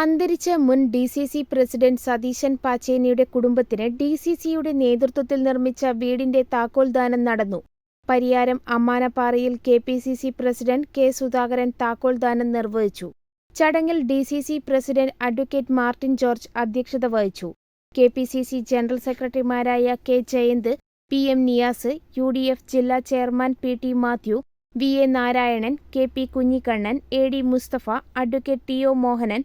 അന്തരിച്ച മുൻ D C C president Satheesan പാച്ചേനിയുടെ കുടുംബത്തിന് ഡി സി സിയുടെ നേതൃത്വത്തിൽ നിർമ്മിച്ച വീടിന്റെ താക്കോൽദാനം നടന്നു. Pariyaram അമ്മാനപ്പാറയിൽ K P C C president K Sudhakaran താക്കോൽദാനം നിർവഹിച്ചു. ചടങ്ങിൽ D C C president advocate Martin George അധ്യക്ഷത വഹിച്ചു. K P C C general സെക്രട്ടറിമാരായ K Jayanth, P M Niyas, U D F ജില്ലാ chairman P T Mathew, V A Narayanan, K P Kunhikannan, A D Musthafa, advocate T O Mohanan,